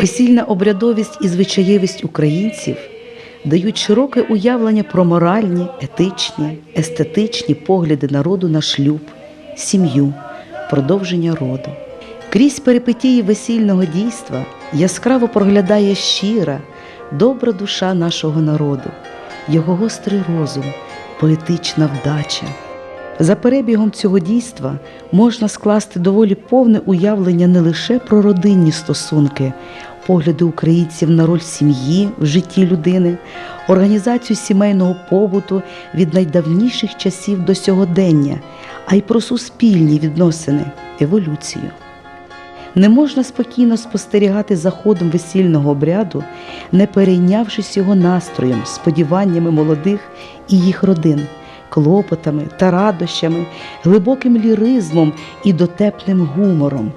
Весільна обрядовість і звичаєвість українців дають широке уявлення про моральні, етичні, естетичні погляди народу на шлюб, сім'ю, продовження роду. Крізь перипетії весільного дійства яскраво проглядає щира, добра душа нашого народу, його гострий розум, поетична вдача. За перебігом цього дійства можна скласти доволі повне уявлення не лише про родинні стосунки, погляди українців на роль сім'ї в житті людини, організацію сімейного побуту від найдавніших часів до сьогодення, а й про суспільні відносини, еволюцію. Не можна спокійно спостерігати за ходом весільного обряду, не перейнявшись його настроєм, сподіваннями молодих і їх родин, клопотами та радощами, глибоким ліризмом і дотепним гумором.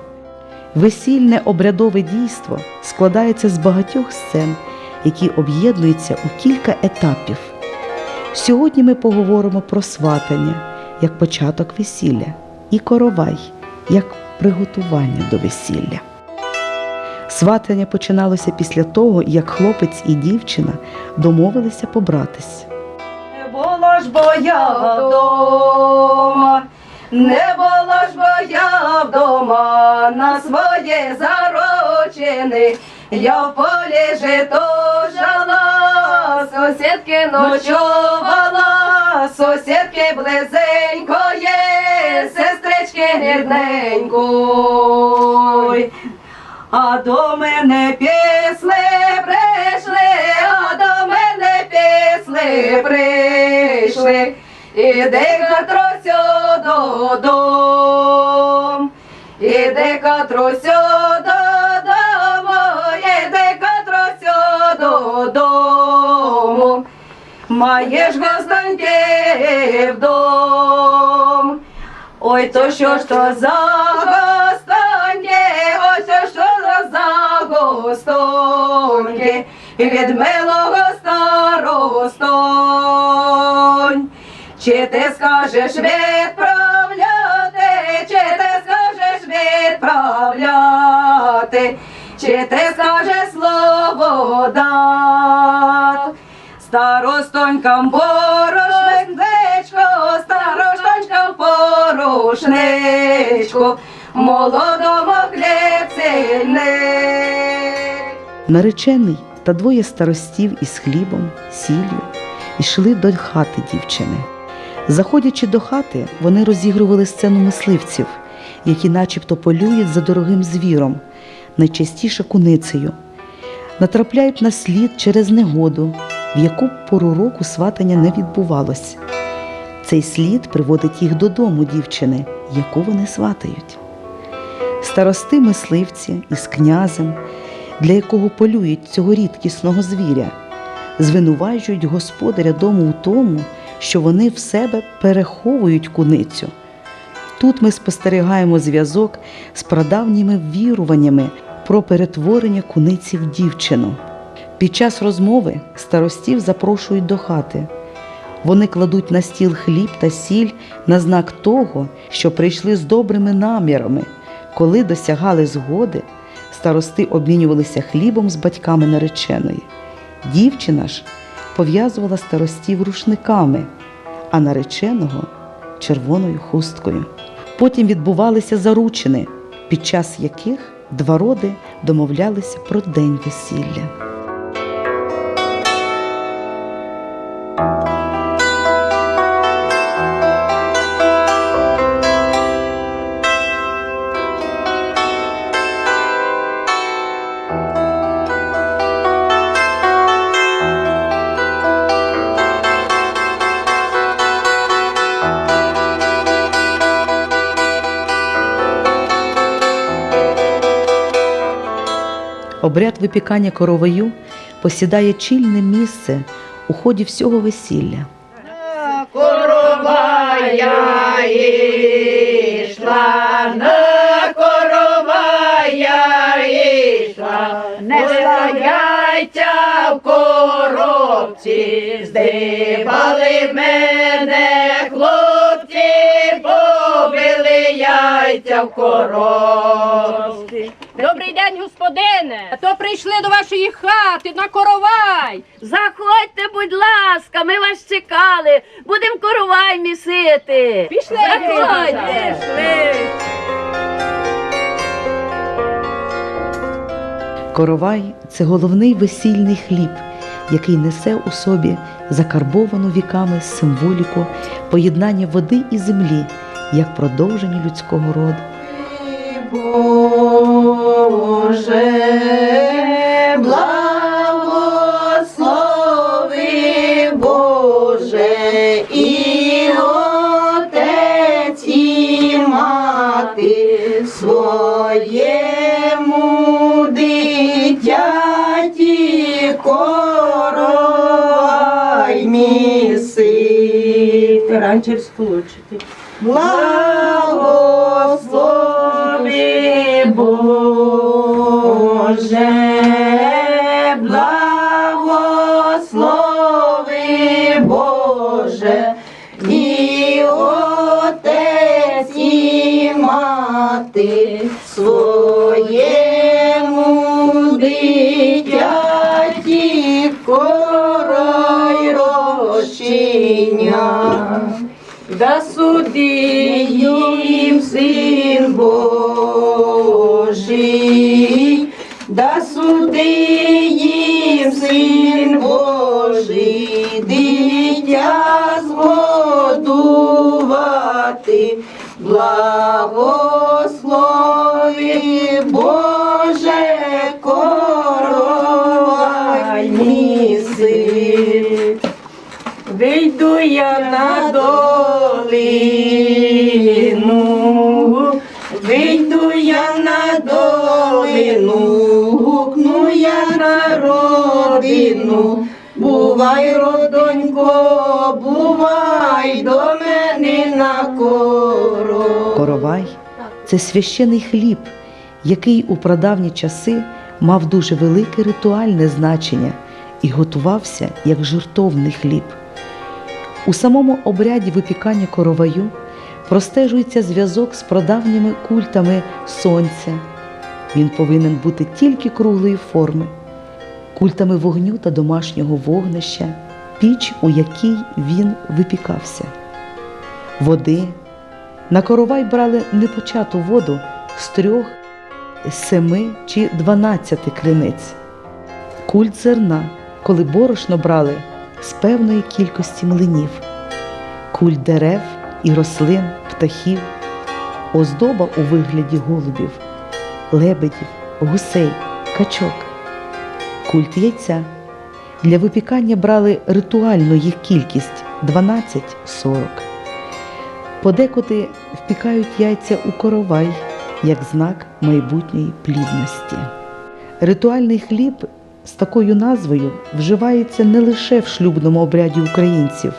Весільне обрядове дійство складається з багатьох сцен, які об'єднуються у кілька етапів. Сьогодні ми поговоримо про сватання як початок весілля і коровай як приготування до весілля. Сватання починалося після того, як хлопець і дівчина домовилися побратись. Ж бо я вдома, не було ж бо я вдома на своє зарочини. Я в полі жито жала, сусідки ночувала, сусідки близенько є, сестрички рідненької. А до мене післи післи прийшли, іди Катрусю додому, іди Катрусю додому, іди Катрусю додому, маєш гостоньки вдом. Ой, то що ж то за гостоньки, то що за гостоньки, від милого старостонь. Чи ти скажеш відправляти, чи ти скажеш відправляти, чи ти скажеш слово дат. Старостонькам порошничко, старостонькам порошничко, молодому хлібцільник. Наречений та двоє старостів із хлібом, сіллю йшли до хати дівчини. Заходячи до хати, вони розігрували сцену мисливців, які начебто полюють за дорогим звіром, найчастіше куницею. Натрапляють на слід через негоду, в яку пору року сватання не відбувалось. Цей слід приводить їх додому дівчини, яку вони сватають. Старости мисливці із князем, для якого полюють цього рідкісного звіря, звинувачують господаря дому у тому, що вони в себе переховують куницю. Тут ми спостерігаємо зв'язок з прадавніми віруваннями про перетворення куниці в дівчину. Під час розмови старостів запрошують до хати. Вони кладуть на стіл хліб та сіль на знак того, що прийшли з добрими намірами. Коли досягали згоди, старости обмінювалися хлібом з батьками нареченої. Дівчина ж пов'язувала старостів рушниками, а нареченого червоною хусткою. Потім відбувалися заручини, під час яких два роди домовлялися про день весілля. Обряд випікання короваю посідає чільне місце у ході всього весілля. Корова я йшла, на корова я йшла, несла яйця в коробці, здибали мене хлопці, побили яйця в коробці. Добрий день, господине. А то прийшли до вашої хати на коровай. Заходьте, будь ласка, ми вас чекали. Будемо коровай місити. Пішли. Заходьте. Пішли. Коровай це головний весільний хліб, який несе у собі закарбовану віками символіку поєднання води і землі як продовження людського роду. Боже, благослови Боже, і отець, і мати своєму дитяті коровай міси. Раніше сполучити. Благослови Боже, благослови Боже, і отець, і мати своєму дитяті корой розчиня. Да суди да суди їм син Божий, дитя згодувати, благослови Боже, коровай міси. Вийду я на долину, Бувай, родонько, бувай до мене на коро. Коровай це священий хліб, який у прадавні часи мав дуже велике ритуальне значення і готувався як жертовний хліб. У самому обряді випікання короваю простежується зв'язок з прадавніми культами сонця. Він повинен бути тільки круглої форми, культами вогню та домашнього вогнища, піч, у якій він випікався. Води. На коровай брали непочату воду з трьох, семи чи дванадцяти криниць. Культ зерна, коли борошно брали з певної кількості млинів, культ дерев і рослин, птахів, оздоба у вигляді голубів, лебедів, гусей, качок, культ яйця. Для випікання брали ритуальну їх кількість 12-40. Подекуди впікають яйця у коровай як знак майбутньої плідності. Ритуальний хліб з такою назвою вживається не лише в шлюбному обряді українців,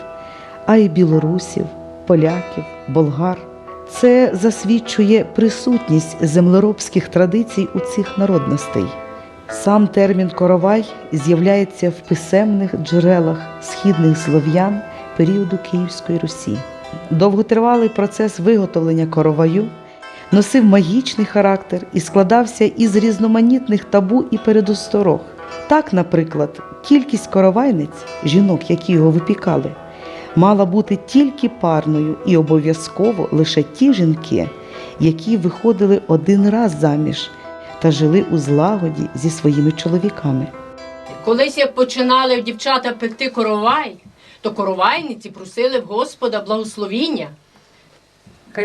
а й білорусів, поляків, болгар. Це засвідчує присутність землеробських традицій у цих народностей. Сам термін коровай з'являється в писемних джерелах східних слов'ян періоду Київської Русі. Довготривалий процес виготовлення короваю носив магічний характер і складався із різноманітних табу і передосторог. Так, наприклад, кількість коровайниць, жінок, які його випікали, мала бути тільки парною і обов'язково лише ті жінки, які виходили один раз заміж та жили у злагоді зі своїми чоловіками. Колись як починали дівчата пекти коровай, то коровайниці просили в Господа благословіння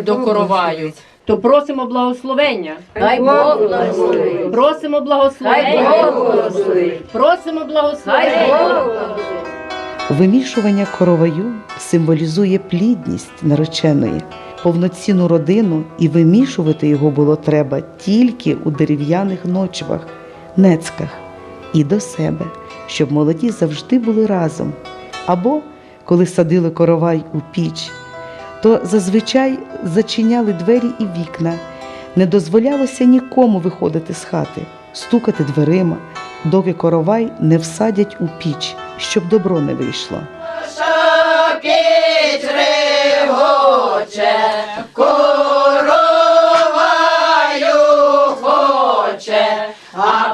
до короваю. То просимо благословення. Хай Бог благословить. Просимо Хай благословення. Бог благословить. Просимо Хай. Бог благословить. Вимішування короваю символізує плідність нареченої, повноцінну родину, і вимішувати його було треба тільки у дерев'яних ночвах, нецьках і до себе, щоб молоді завжди були разом. Або коли садили коровай у піч, то зазвичай зачиняли двері і вікна. Не дозволялося нікому виходити з хати, стукати дверима, доки коровай не всадять у піч, щоб добро не вийшло. Шапіч регоче, короваю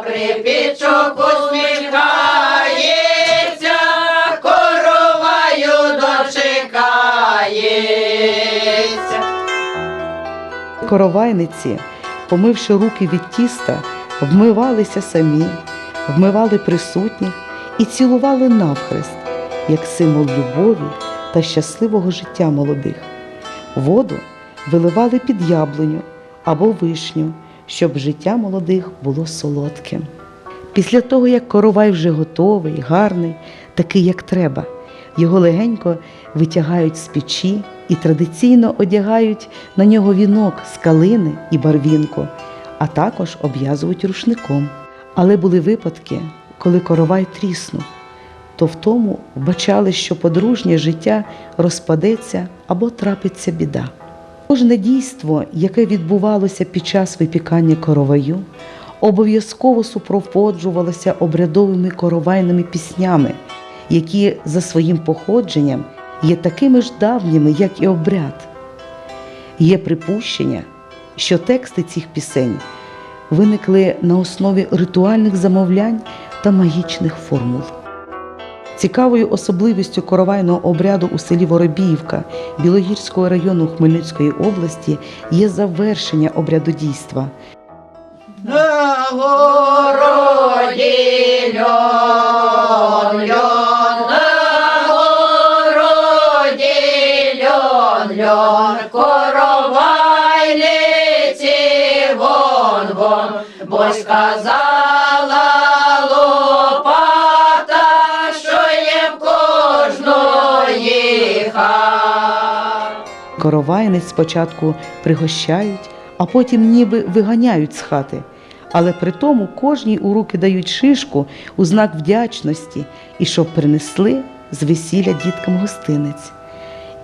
припічок усміхається, короваю дочекається. Коровайниці, помивши руки від тіста, вмивалися самі, вмивали присутніх і цілували навхрест, як символ любові та щасливого життя молодих. Воду виливали під яблуню або вишню, щоб життя молодих було солодким. Після того, як коровай вже готовий, гарний, такий, як треба, його легенько витягають з печі і традиційно одягають на нього вінок з калини і барвінку, а також обв'язують рушником. Але були випадки, коли коровай тріснув, то в тому вбачали, що подружнє життя розпадеться або трапиться біда. Кожне дійство, яке відбувалося під час випікання короваю, обов'язково супроводжувалося обрядовими коровайними піснями, які за своїм походженням є такими ж давніми, як і обряд. Є припущення, що тексти цих пісень виникли на основі ритуальних замовлянь та магічних формул. Цікавою особливістю коровайного обряду у селі Воробіївка Білогірського району Хмельницької області є завершення обряду дійства. На городі льон, льон, на городі льон, льон, коровайниці вон, вон, бо сказала Коровайниць спочатку пригощають, а потім ніби виганяють з хати. Але при тому кожній у руки дають шишку у знак вдячності і щоб принесли з весілля діткам гостинець.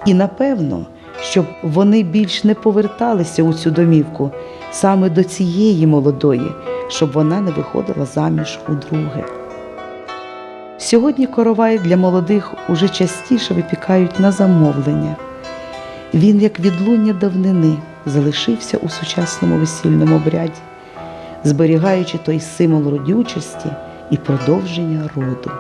І напевно, щоб вони більш не поверталися у цю домівку саме до цієї молодої, щоб вона не виходила заміж у друге. Сьогодні коровай для молодих уже частіше випікають на замовлення. Він, як відлуння давнини, залишився у сучасному весільному обряді, зберігаючи той символ родючості і продовження роду.